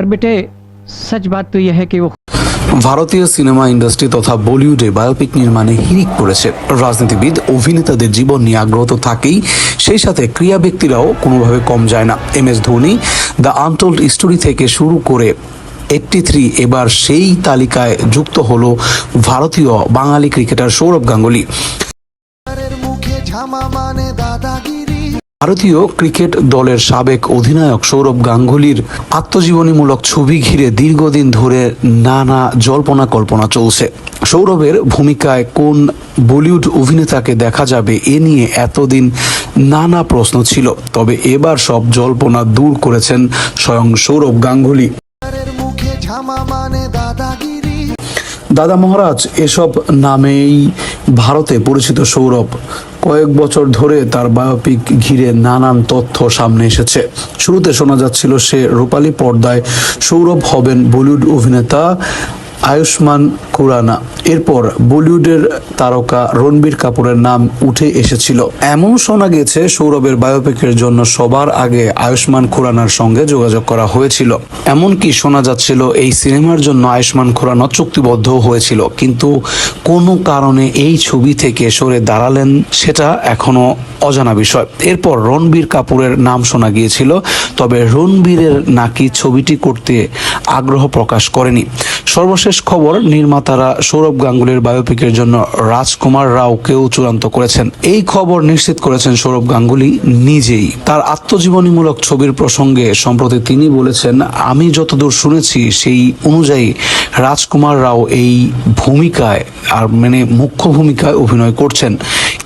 और बेटे सच बात तो यह है कि वो ভারতীয় সিনেমা ইন্ডাস্ট্রি তথা বলিউডে বায়োপিক নির্মাণে হিরিক পড়েছে রাজনীতিবিদ অভিনেতাদের জীবন নিয়ে আগ্রহ তো থাকেই সেই সাথে ক্রিয়া ব্যক্তিরাও কোনোভাবে কম যায় না M S Dhoni the untold story থেকে শুরু করে এইটটি থ্রি এবার সেই তালিকায় যুক্ত হলো ভারতীয় বাঙালি ক্রিকেটার সৌরভ গাঙ্গুলি এর মুখে ঝামা মানে দাদাগিরি ভারতীয় ক্রিকেট দলের সাবেক অধিনায়ক সৌরভ গাঙ্গুলির আত্মজীবনীমূলক ছবি ঘিরে দীর্ঘদিন ধরে নানা জল্পনা কল্পনা চলছে। সৌরভের ভূমিকায় কোন বলিউড অভিনেতাকে দেখা যাবে এ নিয়ে এতদিন নানা প্রশ্ন ছিল, তবে এবার সব জল্পনা দূর করেছেন স্বয়ং সৌরভ গাঙ্গুলি। দাদা মহারাজ, এসব নামেই ভারতে পরিচিত সৌরভ। কয়েক বছর ধরে তার বায়োপিক ঘিরে নানান তথ্য সামনে এসেছে। শুরুতে শোনা যাচ্ছিল সে রূপালী পর্দায় সৌরভ হবেন বলিউড অভিনেতা আয়ুষ্মান খুরানা। এরপর বলিউডের তারকা রণবীর কাপুরের নাম উঠে এসেছিল। এমন শোনা গেছে সৌরভের বায়োপিকের জন্য সবার আগে আয়ুষ্মান খুরানার সঙ্গে যোগাযোগ করা হয়েছিল। এমনকি শোনা যাচ্ছিল এই সিনেমার জন্য আয়ুষ্মান খুরানা চুক্তিবদ্ধ হয়েছিল। কিন্তু কোনো কারণে এই ছবি থেকে সরে দাঁড়ালেন সেটা এখনও অজানা বিষয়। এরপর রণবীর কাপুরের নাম শোনা গিয়েছিল, তবে রণবীরের নাকি ছবিটি করতে আগ্রহ প্রকাশ করেনি। সর্বশেষ খবর, নির্মাতারা সৌরভ গাঙ্গুলির বায়োপিকের জন্য রাজকুমার রাওকেও চূড়ান্ত করেছেন। এই খবর নিশ্চিত করেছেন সৌরভ গাঙ্গুলি নিজেই। তার আত্মজীবনীমূলক ছবির প্রসঙ্গে সম্প্রতি তিনি বলেছেন, আমি যতদূর শুনেছি, সেই অনুযায়ী রাজকুমার রাও এই ভূমিকায়, আর মানে মুখ্য ভূমিকায় অভিনয় করছেন।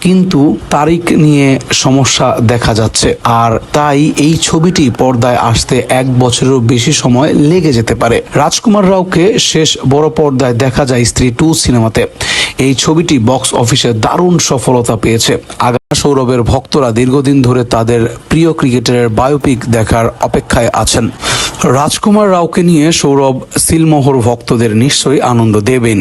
কিন্তু তারিখ নিয়ে সমস্যা দেখা যাচ্ছে। আর তাই এই ছবিটি পর্দায় আসতে এক বছরেরও বেশি সময় লেগে যেতে পারে। রাজকুমার রাওকে শেষ বড় পর্দায় দেখা যায় স্ত্রী টু সিনেমাতে। এই ছবিটি বক্স অফিসে দারুণ সফলতা পেয়েছে। আগা সৌরভের ভক্তরা দীর্ঘদিন ধরে তাদের প্রিয় ক্রিকেটারের বায়োপিক দেখার অপেক্ষায় আছেন। রাজকুমার রাওকে নিয়ে সৌরভ, সিলমোহর ভক্তদের নিশ্চয়ই আনন্দ দেবেন।